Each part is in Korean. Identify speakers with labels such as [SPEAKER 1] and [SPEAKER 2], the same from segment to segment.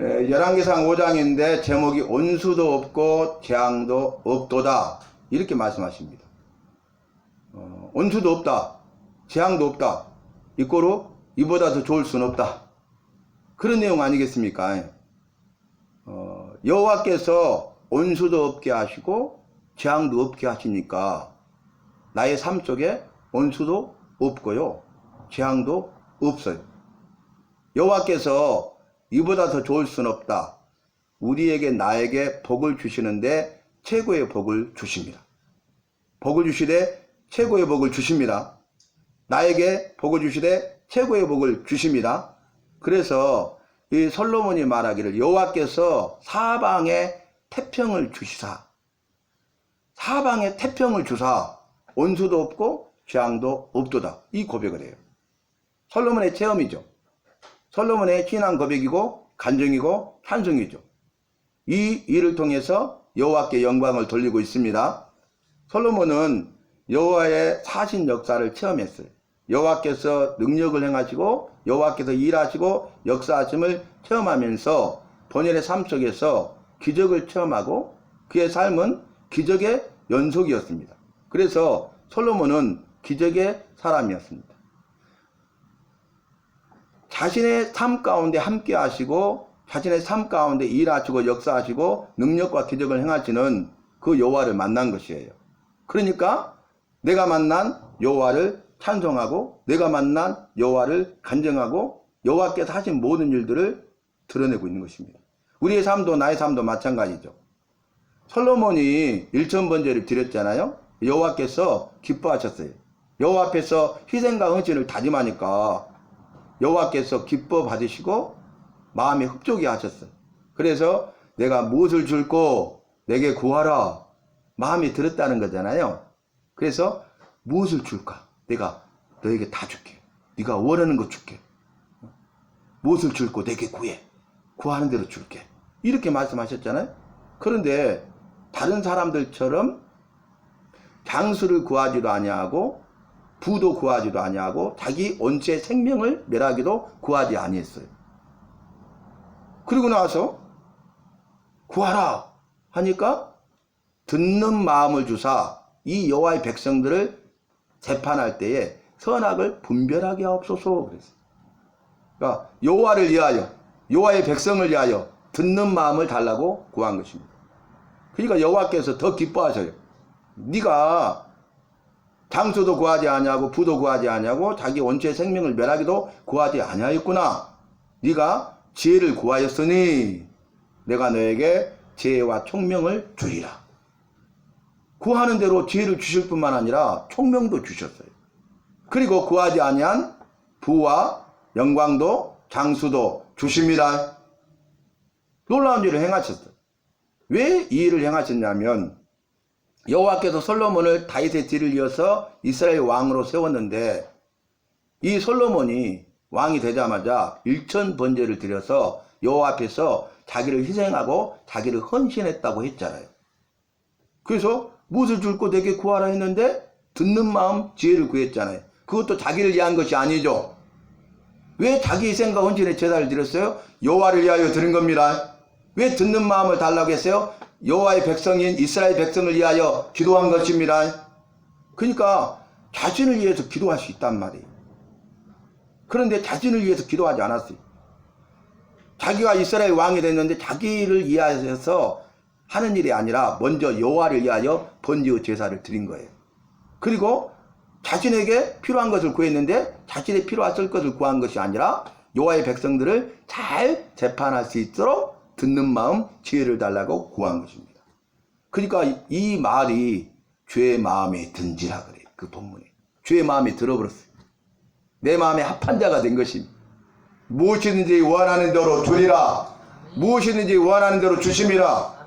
[SPEAKER 1] 에, 열왕기상 5장인데 제목이 온수도 없고 재앙도 없도다 이렇게 말씀하십니다. 어, 온수도 없다, 재앙도 없다. 이꼬로 이보다 더 좋을 수는 없다. 그런 내용 아니겠습니까? 어, 여호와께서 온수도 없게 하시고 재앙도 없게 하시니까 나의 삶 속에 온수도 없고요, 재앙도 없어요. 여호와께서 이보다 더 좋을 수는 없다. 우리에게 나에게 복을 주시는데 최고의 복을 주십니다. 복을 주시되 최고의 복을 주십니다. 나에게 복을 주시되 최고의 복을 주십니다. 그래서 이 솔로몬이 말하기를 여호와께서 사방에 태평을 주시사 사방에 태평을 주사 온수도 없고 재앙도 없도다 이 고백을 해요. 솔로몬의 체험이죠. 솔로몬의 신앙 고백이고 간증이고 찬송이죠. 이 일을 통해서 여호와께 영광을 돌리고 있습니다. 솔로몬은 여호와의 사신 역사를 체험했어요. 여호와께서 능력을 행하시고 여호와께서 일하시고 역사하심을 체험하면서 본인의 삶 속에서 기적을 체험하고 그의 삶은 기적의 연속이었습니다. 그래서 솔로몬은 기적의 사람이었습니다. 자신의 삶 가운데 함께 하시고 자신의 삶 가운데 일하시고 역사하시고 능력과 기적을 행하시는 그 여호와를 만난 것이에요. 그러니까 내가 만난 여호와를 찬송하고 내가 만난 여호와를 간증하고 여호와께서 하신 모든 일들을 드러내고 있는 것입니다. 우리의 삶도 나의 삶도 마찬가지죠. 솔로몬이 일천 번제를 드렸잖아요. 여호와께서 기뻐하셨어요. 여호와 앞에서 희생과 헌신을 다짐하니까 여호와께서 기뻐 받으시고 마음에 흡족해 하셨어요. 그래서 내가 무엇을 줄고 내게 구하라 마음이 들었다는 거잖아요. 그래서 무엇을 줄까? 내가 너에게 다 줄게. 네가 원하는 거 줄게. 무엇을 줄고 내게 구해. 구하는 대로 줄게. 이렇게 말씀하셨잖아요. 그런데 다른 사람들처럼 장수를 구하지도 아니하고 부도 구하지도 아니하고 자기 온체 생명을 멸하기도 구하지 아니했어요. 그리고 나서 구하라 하니까 듣는 마음을 주사 이 여호와의 백성들을 재판할 때에 선악을 분별하게 하옵소서 그랬어요. 그러니까 여호와를 위하여 여호와의 백성을 위하여 듣는 마음을 달라고 구한 것입니다. 그러니까 여호와께서 더 기뻐하셔요. 네가 장수도 구하지 아니하고 부도 구하지 아니하고 자기 원체 생명을 멸하기도 구하지 아니하였구나. 네가 지혜를 구하였으니 내가 너에게 지혜와 총명을 주리라. 구하는 대로 지혜를 주실 뿐만 아니라 총명도 주셨어요. 그리고 구하지 아니한 부와 영광도 장수도 주십니다. 놀라운 일을 행하셨어요. 왜 이 일을 행하셨냐면 여호와께서 솔로몬을 다윗의 뒤를 이어서 이스라엘 왕으로 세웠는데 이 솔로몬이 왕이 되자마자 일천 번제를 드려서 여호와 앞에서 자기를 희생하고 자기를 헌신했다고 했잖아요. 그래서 무엇을 줄고 내게 구하라 했는데 듣는 마음 지혜를 구했잖아요. 그것도 자기를 위한 것이 아니죠. 왜 자기 희생과 헌신의 제사를 드렸어요? 여호와를 위하여 드린 겁니다. 왜 듣는 마음을 달라고 했어요? 여호와의 백성인 이스라엘 백성을 위하여 기도한 것입니다. 그러니까 자신을 위해서 기도할 수 있단 말이에요. 그런데 자신을 위해서 기도하지 않았어요. 자기가 이스라엘 왕이 됐는데 자기를 위하여서 하는 일이 아니라 먼저 여호와를 위하여 번지의 제사를 드린 거예요. 그리고 자신에게 필요한 것을 구했는데 자신의 필요했을 것을 구한 것이 아니라 여호와의 백성들을 잘 재판할 수 있도록 듣는 마음 지혜를 달라고 구한 것입니다. 그러니까 이 말이 죄의 마음에 든지라 그래요. 그 본문에. 죄의 마음에 들어버렸어요. 내 마음에 합한 자가 된 것입니다. 무엇이든지 원하는 대로 주리라. 무엇이든지 원하는 대로 주심이라.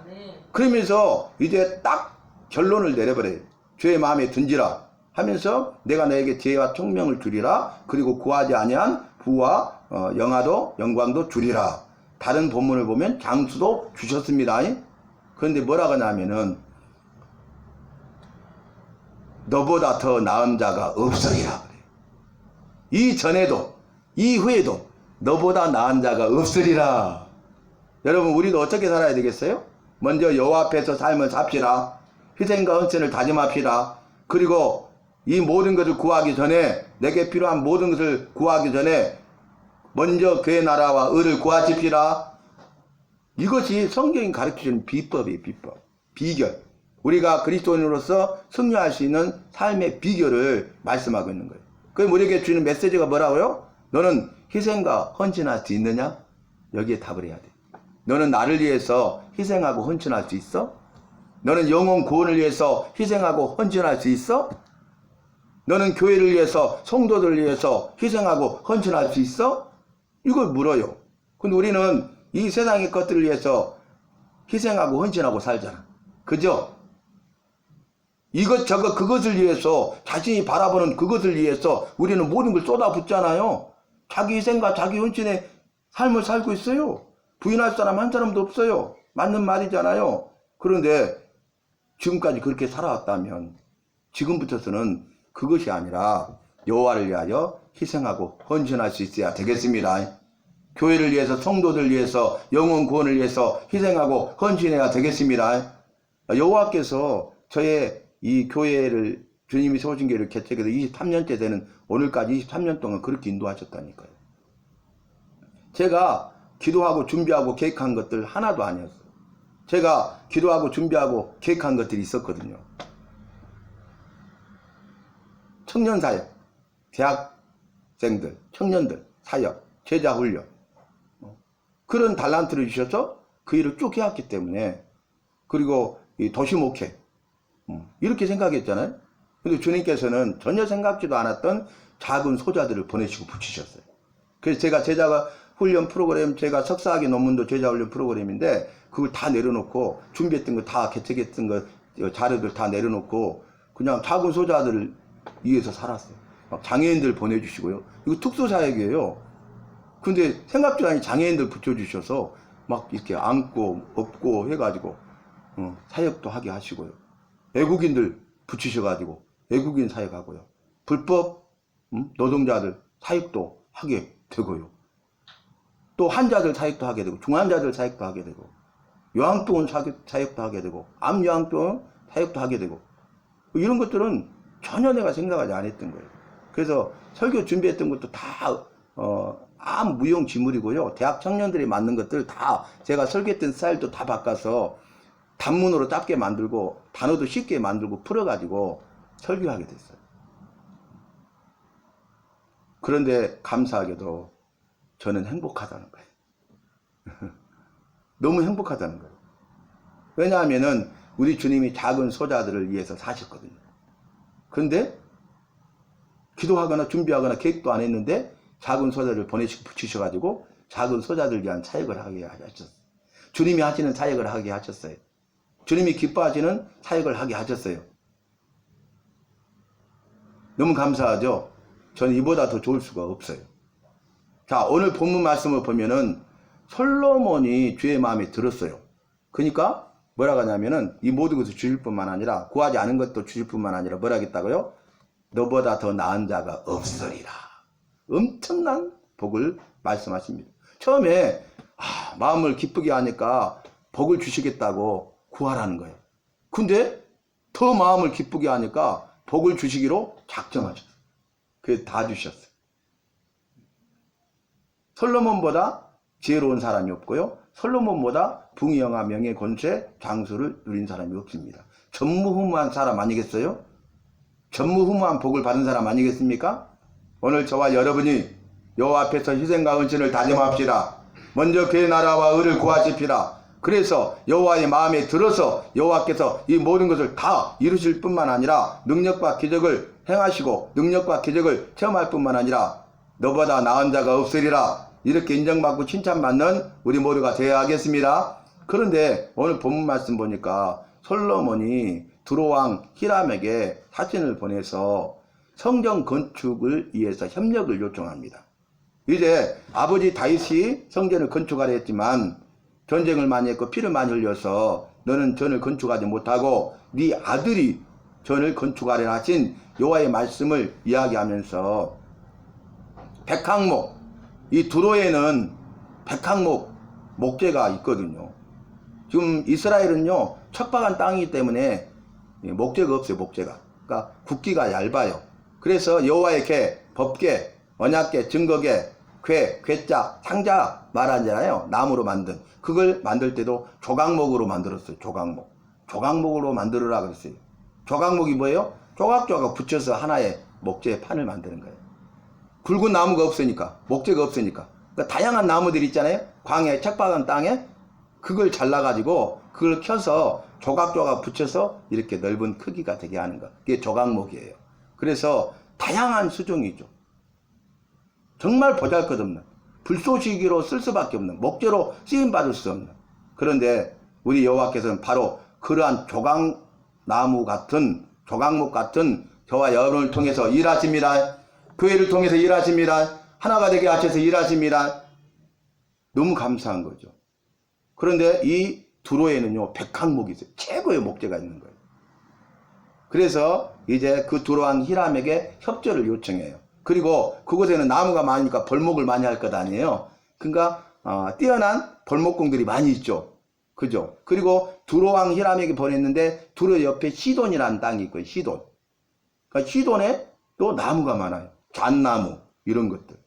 [SPEAKER 1] 그러면서 이제 딱 결론을 내려버려요. 죄의 마음에 든지라 하면서 내가 너에게 지혜와 총명을 주리라. 그리고 구하지 아니한 부와 어, 영화도 영광도 주리라. 다른 본문을 보면 장수도 주셨습니다. 그런데 뭐라고 하냐면은 너보다 더 나은 자가 없으리라 그래요. 이 전에도 이후에도 너보다 나은 자가 없으리라. 여러분 우리도 어떻게 살아야 되겠어요? 먼저 여호와 앞에서 삶을 삽시다. 희생과 헌신을 다짐합시다. 그리고 이 모든 것을 구하기 전에 내게 필요한 모든 것을 구하기 전에 먼저 그의 나라와 의를 구하십시다. 이것이 성경이 가르치는 비법이에요, 비법. 비결. 우리가 그리스도인으로서 승리할 수 있는 삶의 비결을 말씀하고 있는 거예요. 그 우리에게 주는 메시지가 뭐라고요? 너는 희생과 헌신할 수 있느냐? 여기에 답을 해야 돼. 너는 나를 위해서 희생하고 헌신할 수 있어? 너는 영혼 구원을 위해서 희생하고 헌신할 수 있어? 너는 교회를 위해서 성도들을 위해서 희생하고 헌신할 수 있어? 이걸 물어요. 근데 우리는 이 세상의 것들을 위해서 희생하고 헌신하고 살잖아. 그죠? 이것저것 그것을 위해서 자신이 바라보는 그것을 위해서 우리는 모든 걸 쏟아붓잖아요. 자기 희생과 자기 헌신의 삶을 살고 있어요. 부인할 사람 한 사람도 없어요. 맞는 말이잖아요. 그런데 지금까지 그렇게 살아왔다면 지금부터서는 그것이 아니라 여호와를 위하여 희생하고 헌신할 수 있어야 되겠습니다. 교회를 위해서 성도들 위해서 영혼 구원을 위해서 희생하고 헌신해야 되겠습니다. 여호와께서 저의 이 교회를 주님이 세우신 교회를 개척해서 23년째 되는 오늘까지 23년 동안 그렇게 인도하셨다니까요. 제가 기도하고 준비하고 계획한 것들 하나도 아니었어요. 제가 기도하고 준비하고 계획한 것들이 있었거든요. 청년 사역, 대학 생들, 청년들 사역, 제자 훈련 어, 그런 달란트를 주셔서 그 일을 쭉 해왔기 때문에 그리고 이 도시 목회 음, 이렇게 생각했잖아요. 근데 주님께서는 전혀 생각지도 않았던 작은 소자들을 보내시고 붙이셨어요. 그래서 제가 제자가 훈련 프로그램, 제가 석사학위 논문도 제자 훈련 프로그램인데 그걸 다 내려놓고 준비했던 거 다 개척했던 거 자료들 다 내려놓고 그냥 작은 소자들을 위해서 살았어요. 막 장애인들 보내주시고요. 이거 특수사역이에요. 근데 생각지도 않은 장애인들 붙여주셔서 막 이렇게 안고 업고 해가지고 어, 사역도 하게 하시고요. 외국인들 붙이셔가지고 외국인 사역하고요. 불법 음, 노동자들 사역도 하게 되고요. 또 환자들 사역도 하게 되고 중환자들 사역도 하게 되고 요양병원 사역- 사역도 하게 되고 암 요양병원 사역도 하게 되고 이런 것들은 전혀 내가 생각하지 않았던 거예요. 그래서 설교 준비했던 것도 다 어, 아무 무용 지물이고요. 대학 청년들이 맞는 것들 다 제가 설교했던 스타일도 다 바꿔서 단문으로 짧게 만들고 단어도 쉽게 만들고 풀어가지고 설교하게 됐어요. 그런데 감사하게도 저는 행복하다는 거예요. 너무 행복하다는 거예요. 왜냐하면은 우리 주님이 작은 소자들을 위해서 사셨거든요. 그런데 기도하거나 준비하거나 계획도 안 했는데 작은 소자를 보내시고 붙이셔가지고 작은 소자들 위한 사역을 하게 하셨어요. 주님이 하시는 사역을 하게 하셨어요. 주님이 기뻐하시는 사역을 하게 하셨어요. 너무 감사하죠? 저는 이보다 더 좋을 수가 없어요. 자, 오늘 본문 말씀을 보면은 솔로몬이 주의 마음에 들었어요. 그러니까 뭐라고 하냐면은 이 모든 것을 주실 뿐만 아니라 구하지 않은 것도 주실 뿐만 아니라 뭐라 하겠다고요? 너보다 더 나은 자가 없으리라. 엄청난 복을 말씀하십니다. 처음에 아, 마음을 기쁘게 하니까 복을 주시겠다고 구하라는 거예요. 근데 더 마음을 기쁘게 하니까 복을 주시기로 작정하셨어요. 그래서 다 주셨어요. 솔로몬보다 지혜로운 사람이 없고요. 솔로몬보다 붕이영화 명예 권세 장수를 누린 사람이 없습니다. 전무후무한 사람 아니겠어요? 전무후무한 복을 받은 사람 아니겠습니까? 오늘 저와 여러분이 여호와 앞에서 희생과 헌신을 다짐합시다. 먼저 그의 나라와 의를 구하십시다. 그래서 여호와의 마음에 들어서 여호와께서 이 모든 것을 다 이루실 뿐만 아니라 능력과 기적을 행하시고 능력과 기적을 체험할 뿐만 아니라 너보다 나은 자가 없으리라 이렇게 인정받고 칭찬받는 우리 모두가 되어야 하겠습니다. 그런데 오늘 본문 말씀 보니까 솔로몬이 두로왕 히람에게 사진을 보내서 성전 건축을 위해서 협력을 요청합니다. 이제 아버지 다윗이 성전을 건축하려 했지만 전쟁을 많이 했고 피를 많이 흘려서 너는 전을 건축하지 못하고 네 아들이 전을 건축하려 하신 여호와의 말씀을 이야기하면서 백항목 이 두로에는 백항목 목재가 있거든요. 지금 이스라엘은요 척박한 땅이기 때문에 예, 목재가 없어요 목재가. 그러니까 굵기가 얇아요. 그래서 여호와의 궤, 법궤, 언약궤, 증거궤, 궤, 궤자, 상자 말하잖아요. 나무로 만든 그걸 만들 때도 조각목으로 만들었어요. 조각목. 조각목으로 만들어라 그랬어요. 조각목이 뭐예요? 조각조각 붙여서 하나의 목재의 판을 만드는 거예요. 굵은 나무가 없으니까 목재가 없으니까 그러니까 다양한 나무들이 있잖아요 광야 척박한 땅에 그걸 잘라가지고 그걸 켜서 조각조각 붙여서 이렇게 넓은 크기가 되게 하는 거 그게 조각목이에요 그래서 다양한 수종이죠 정말 보잘것없는 불쏘시기로 쓸 수밖에 없는 목재로 쓰임 받을 수 없는 그런데 우리 여호와께서는 바로 그러한 조각나무 같은 조각목 같은 저와 여러분을 통해서 일하십니다 교회를 통해서 일하십니다. 하나가 되게 하셔서 일하십니다. 너무 감사한 거죠. 그런데 이 두로에는요, 백항목이 있어요. 최고의 목재가 있는 거예요. 그래서 이제 그 두로한 히람에게 협조를 요청해요. 그리고 그곳에는 나무가 많으니까 벌목을 많이 할 것 아니에요. 그러니까 어, 뛰어난 벌목공들이 많이 있죠. 그죠? 그리고 두로왕 히람에게 보냈는데 두로 옆에 시돈이라는 땅이 있고요. 시돈. 그러니까 시돈에 또 나무가 많아요. 잣나무 이런 것들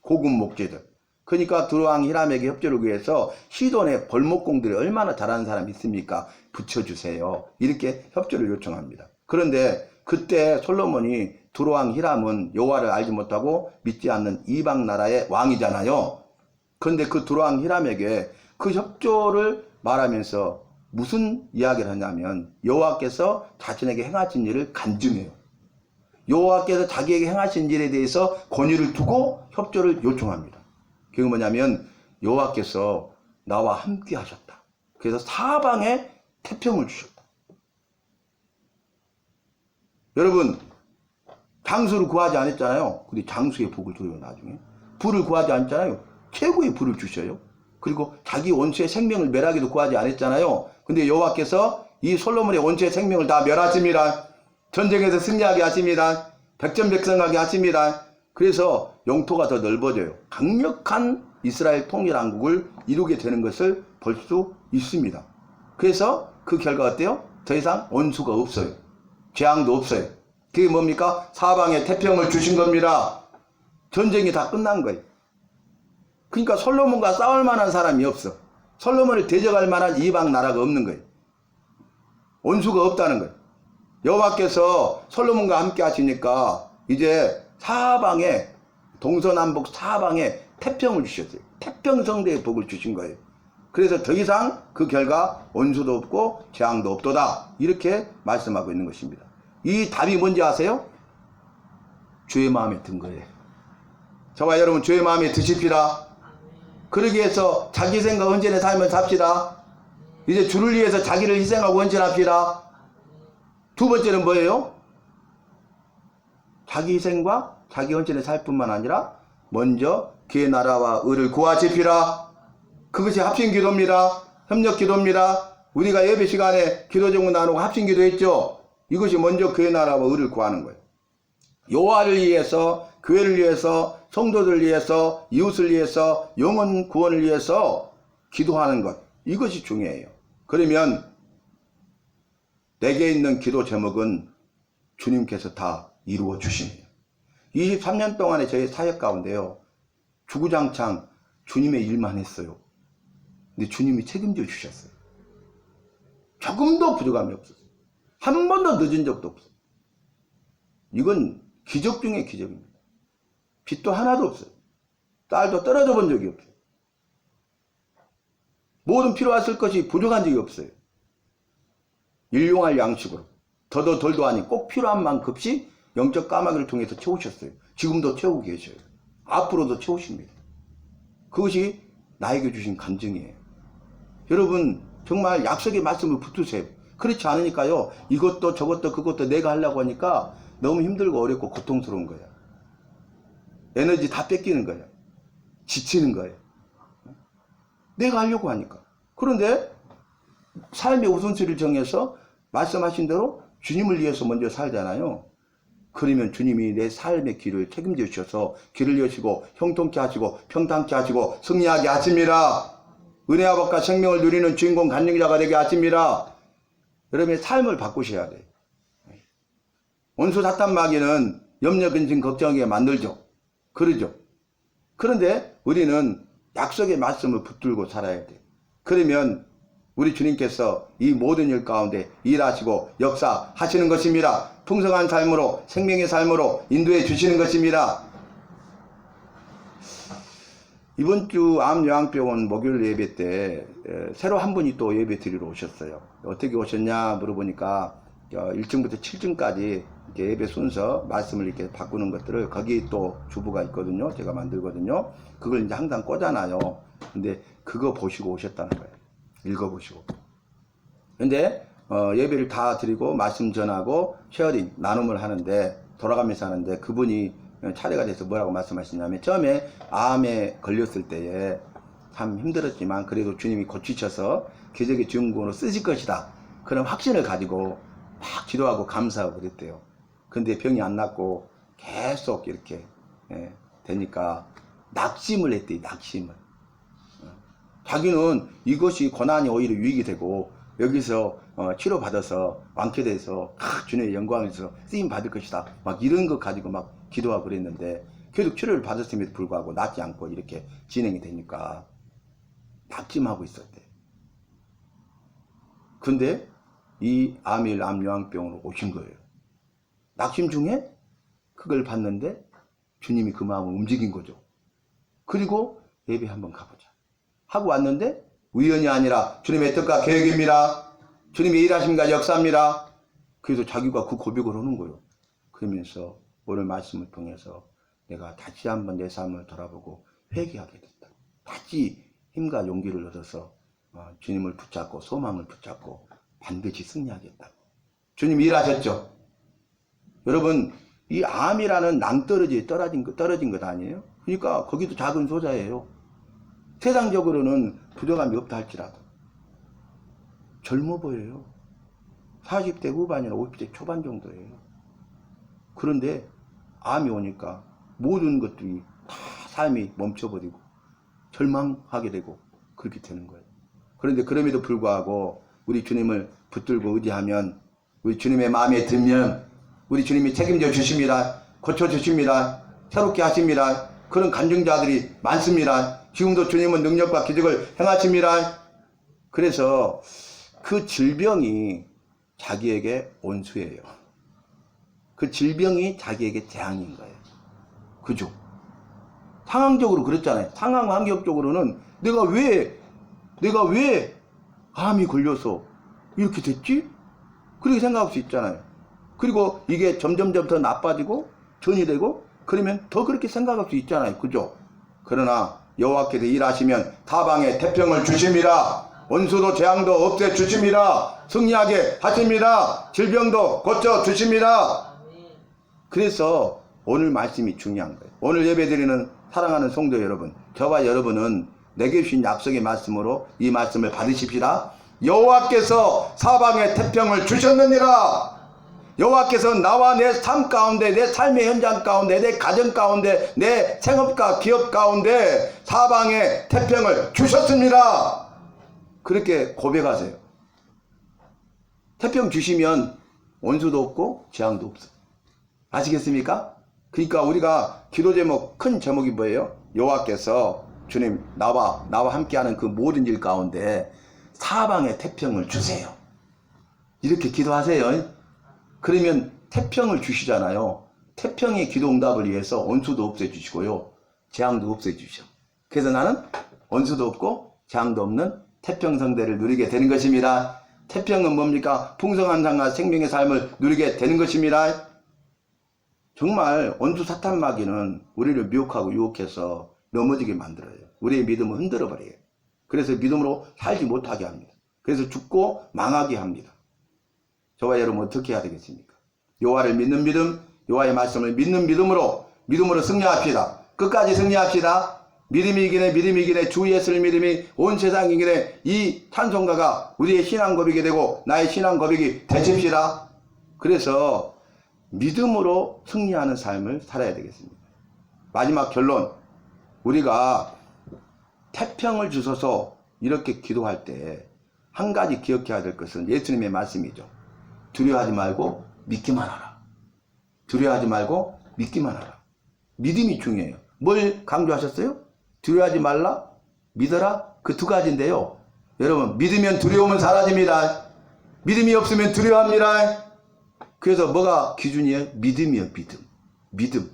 [SPEAKER 1] 고급 목재들 그러니까 두로왕 히람에게 협조를 구해서 시돈의 벌목공들이 얼마나 잘하는 사람이 있습니까? 붙여주세요. 이렇게 협조를 요청합니다. 그런데 그때 솔로몬이 두로왕 히람은 여호와를 알지 못하고 믿지 않는 이방 나라의 왕이잖아요. 그런데 그 두로왕 히람에게 그 협조를 말하면서 무슨 이야기를 하냐면 여호와께서 자신에게 행하신 일을 간증해요. 여호와께서 자기에게 행하신 일에 대해서 권유를 두고 협조를 요청합니다. 그게 뭐냐면 여호와께서 나와 함께 하셨다. 그래서 사방에 태평을 주셨다. 여러분 장수를 구하지 않았잖아요. 근데 장수의 복을 줘요 나중에. 불을 구하지 않잖아요. 최고의 불을 주셔요. 그리고 자기 원수의 생명을 멸하기도 구하지 않았잖아요. 근데 여호와께서 이 솔로몬의 원수의 생명을 다 멸하십니다. 전쟁에서 승리하게 하십니다. 백전백승하게 하십니다. 그래서 영토가 더 넓어져요. 강력한 이스라엘 통일왕국을 이루게 되는 것을 볼 수 있습니다. 그래서 그 결과 어때요? 더 이상 원수가 없어요. 재앙도 없어요. 그게 뭡니까? 사방에 태평을 주신 겁니다. 전쟁이 다 끝난 거예요. 그러니까 솔로몬과 싸울 만한 사람이 없어. 솔로몬을 대적할 만한 이방 나라가 없는 거예요. 원수가 없다는 거예요. 여호와께서 솔로몬과 함께 하시니까 이제 사방에 동서남북 사방에 태평을 주셨어요. 태평성대의 복을 주신 거예요. 그래서 더 이상 그 결과 원수도 없고 재앙도 없도다. 이렇게 말씀하고 있는 것입니다. 이 답이 뭔지 아세요? 주의 마음에 든 거예요. 저와 여러분 주의 마음에 드십시다. 그러기 위해서 자기 생각 헌전에 살면 삽시다. 이제 주를 위해서 자기를 희생하고 헌전합시다. 두 번째는 뭐예요? 자기 희생과 자기 헌신에 살 뿐만 아니라 먼저 그의 나라와 의를 구하십시라. 그것이 합심 기도입니다. 협력 기도입니다. 우리가 예배 시간에 기도 제목 나누고 합심 기도했죠. 이것이 먼저 그의 나라와 의를 구하는 거예요. 여호와를 위해서 교회를 위해서 성도들 위해서 이웃을 위해서 영혼 구원을 위해서 기도하는 것 이것이 중요해요. 그러면 내게 있는 기도 제목은 주님께서 다 이루어 주십니다. 23년 동안의 저의 사역 가운데요. 주구장창 주님의 일만 했어요. 근데 주님이 책임져 주셨어요. 조금도 부족함이 없었어요. 한 번도 늦은 적도 없어요. 이건 기적 중의 기적입니다. 빚도 하나도 없어요. 딸도 떨어져 본 적이 없어요. 모든 필요했을 것이 부족한 적이 없어요. 일용할 양식으로 더도 덜도 아니 꼭 필요한 만큼씩 영적 까마귀를 통해서 채우셨어요. 지금도 채우고 계셔요. 앞으로도 채우십니다. 그것이 나에게 주신 간증이에요. 여러분 정말 약속의 말씀을 붙으세요. 그렇지 않으니까요. 이것도 저것도 그것도 내가 하려고 하니까 너무 힘들고 어렵고 고통스러운 거야. 에너지 다 뺏기는 거야. 지치는 거예요. 내가 하려고 하니까. 그런데 삶의 우선순위를 정해서 말씀하신 대로 주님을 위해서 먼저 살잖아요. 그러면 주님이 내 삶의 길을 책임져 주셔서 길을 여시고 형통케 하시고 평탄케 하시고 승리하게 하십니다. 은혜와 법과 생명을 누리는 주인공 간증자가 되게 하십니다. 여러분의 삶을 바꾸셔야 돼요. 원수 사탄 마귀는 염려, 근심, 걱정하게 만들죠. 그러죠. 그런데 우리는 약속의 말씀을 붙들고 살아야 돼. 그러면 우리 주님께서 이 모든 일 가운데 일하시고 역사하시는 것입니다. 풍성한 삶으로 생명의 삶으로 인도해 주시는 것입니다. 이번 주 암요양병원 목요일 예배 때 에, 새로 한 분이 또 예배 드리러 오셨어요. 어떻게 오셨냐 물어보니까 1층부터 7층까지 예배 순서 말씀을 이렇게 바꾸는 것들을 거기 또 주부가 있거든요. 제가 만들거든요. 그걸 이제 항상 꽂아놔요. 근데 그거 보시고 오셨다는 거예요. 읽어보시고. 근데 어, 예배를 다 드리고 말씀 전하고 쉐어링 나눔을 하는데 돌아가면서 하는데 그분이 차례가 돼서 뭐라고 말씀하시냐면 처음에 암에 걸렸을 때에 참 힘들었지만 그래도 주님이 고치셔서 기적의 주인공으로 쓰실 것이다. 그런 확신을 가지고 막 기도하고 감사하고 그랬대요. 근데 병이 안 낫고 계속 이렇게 예, 되니까 낙심을 했대 낙심을. 자기는 이것이 고난이 오히려 유익이 되고 여기서 어, 치료받아서 완쾌돼서 아, 주님의 영광에서 쓰임 받을 것이다. 막 이런 거 가지고 막 기도하고 그랬는데 계속 치료를 받았음에도 불구하고 낫지 않고 이렇게 진행이 되니까 낙심하고 있었대. 근데 이 암일 암요양병으로 오신 거예요. 낙심 중에 그걸 봤는데 주님이 그 마음을 움직인 거죠. 그리고 예배 한번 가보자. 하고 왔는데 우연이 아니라 주님의 뜻과 계획입니다. 주님이 일하십니다. 역사입니다. 그래서 자기가 그 고백을 하는 거예요. 그러면서 오늘 말씀을 통해서 내가 다시 한번 내 삶을 돌아보고 회개하게 됐다. 다시 힘과 용기를 얻어서 어, 주님을 붙잡고 소망을 붙잡고 반드시 승리하겠다. 주님 일하셨죠. 여러분 이 암이라는 낭떠러지에 떨어진 것 떨어진 것 아니에요? 그러니까 거기도 작은 소자예요. 세상적으로는 부정함이 없다 할지라도 젊어 보여요. 40대 후반이나 50대 초반 정도예요. 그런데 암이 오니까 모든 것들이 다 삶이 멈춰버리고 절망하게 되고 그렇게 되는 거예요. 그런데 그럼에도 불구하고 우리 주님을 붙들고 의지하면 우리 주님의 마음에 들면 우리 주님이 책임져 주십니다. 고쳐 주십니다. 새롭게 하십니다. 그런 간증자들이 많습니다. 지금도 주님은 능력과 기적을 행하십니다. 그래서 그 질병이 자기에게 온수예요. 그 질병이 자기에게 재앙인 거예요. 그죠? 상황적으로 그랬잖아요. 상황 환경적으로는 내가 왜, 내가 왜 암이 걸려서 이렇게 됐지? 그렇게 생각할 수 있잖아요. 그리고 이게 점점점 더 나빠지고 전이 되고 그러면 더 그렇게 생각할 수 있잖아요. 그죠? 그러나 여호와께서 일하시면 타방에 태평을 주심이라 원수도 재앙도 없애 주심이라 승리하게 하십니다. 질병도 고쳐 주십니다. 그래서 오늘 말씀이 중요한 거예요. 오늘 예배드리는 사랑하는 성도 여러분, 저와 여러분은 내게 주신 약속의 말씀으로 이 말씀을 받으십시다. 여호와께서 사방에 태평을 주셨느니라. 여호와께서 나와 내 삶 가운데 내 삶의 현장 가운데 내 가정 가운데 내 생업과 기업 가운데 사방에 태평을 주셨습니다. 그렇게 고백하세요. 태평 주시면 원수도 없고 재앙도 없어. 아시겠습니까? 그러니까 우리가 기도 제목 큰 제목이 뭐예요? 여호와께서 주님 나와 나와 함께하는 그 모든 일 가운데 사방에 태평을 주세요. 이렇게 기도하세요. 그러면 태평을 주시잖아요. 태평의 기도 응답을 위해서 원수도 없애주시고요. 재앙도 없애주셔. 그래서 나는 원수도 없고 재앙도 없는 태평성대를 누리게 되는 것입니다. 태평은 뭡니까? 풍성한 삶과 생명의 삶을 누리게 되는 것입니다. 정말 원수 사탄 마귀는 우리를 미혹하고 유혹해서 넘어지게 만들어요. 우리의 믿음을 흔들어 버려요. 그래서 믿음으로 살지 못하게 합니다. 그래서 죽고 망하게 합니다. 저와 여러분 어떻게 해야 되겠습니까? 여호와를 믿는 믿음, 여호와의 말씀을 믿는 믿음으로 믿음으로 승리합시다. 끝까지 승리합시다. 믿음이 이기네 믿음이 이기네 주 예수를 믿음이 온 세상이 이기네 이 찬송가가 우리의 신앙 고백이 되고 나의 신앙 고백이 되십시다. 그래서 믿음으로 승리하는 삶을 살아야 되겠습니다. 마지막 결론 우리가 태평을 주셔서 이렇게 기도할 때 한 가지 기억해야 될 것은 예수님의 말씀이죠. 두려워하지 말고 믿기만 하라. 두려워하지 말고 믿기만 하라. 믿음이 중요해요. 뭘 강조하셨어요? 두려워하지 말라, 믿어라. 그 두 가지인데요. 여러분, 믿으면 두려움은 사라집니다. 믿음이 없으면 두려워합니다. 그래서 뭐가 기준이에요? 믿음이에요, 믿음. 믿음.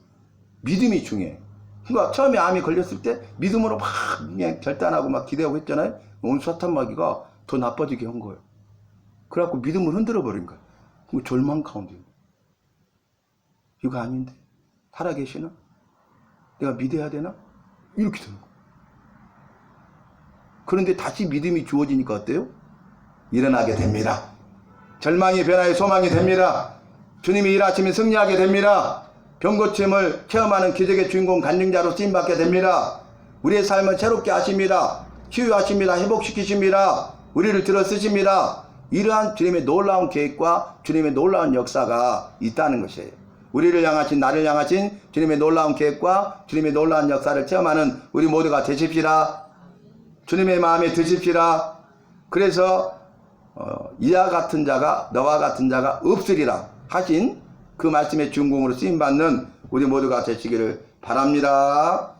[SPEAKER 1] 믿음이 중요해요. 그러니까 처음에 암이 걸렸을 때 믿음으로 막 그냥 결단하고 막 기대하고 했잖아요. 온 사탄 마귀가 더 나빠지게 한 거예요. 그래갖고 믿음을 흔들어 버린 거예요. 그 절망 가운데. 이거 아닌데? 살아계시나? 내가 믿어야 되나? 이렇게 되는 거예요. 그런데 다시 믿음이 주어지니까 어때요? 일어나게 됩니다. 절망이 변화의 소망이 됩니다. 주님이 일하시면 승리하게 됩니다. 병고침을 체험하는 기적의 주인공 간증자로 쓰임받게 됩니다. 우리의 삶을 새롭게 하십니다. 치유하십니다. 회복시키십니다. 우리를 들어 쓰십니다. 이러한 주님의 놀라운 계획과 주님의 놀라운 역사가 있다는 것이에요. 우리를 향하신 나를 향하신 주님의 놀라운 계획과 주님의 놀라운 역사를 체험하는 우리 모두가 되십시다. 주님의 마음에 드십시다. 그래서 어, 이와 같은 자가 너와 같은 자가 없으리라 하신 그 말씀의 중공으로 쓰임 받는 우리 모두가 되시기를 바랍니다.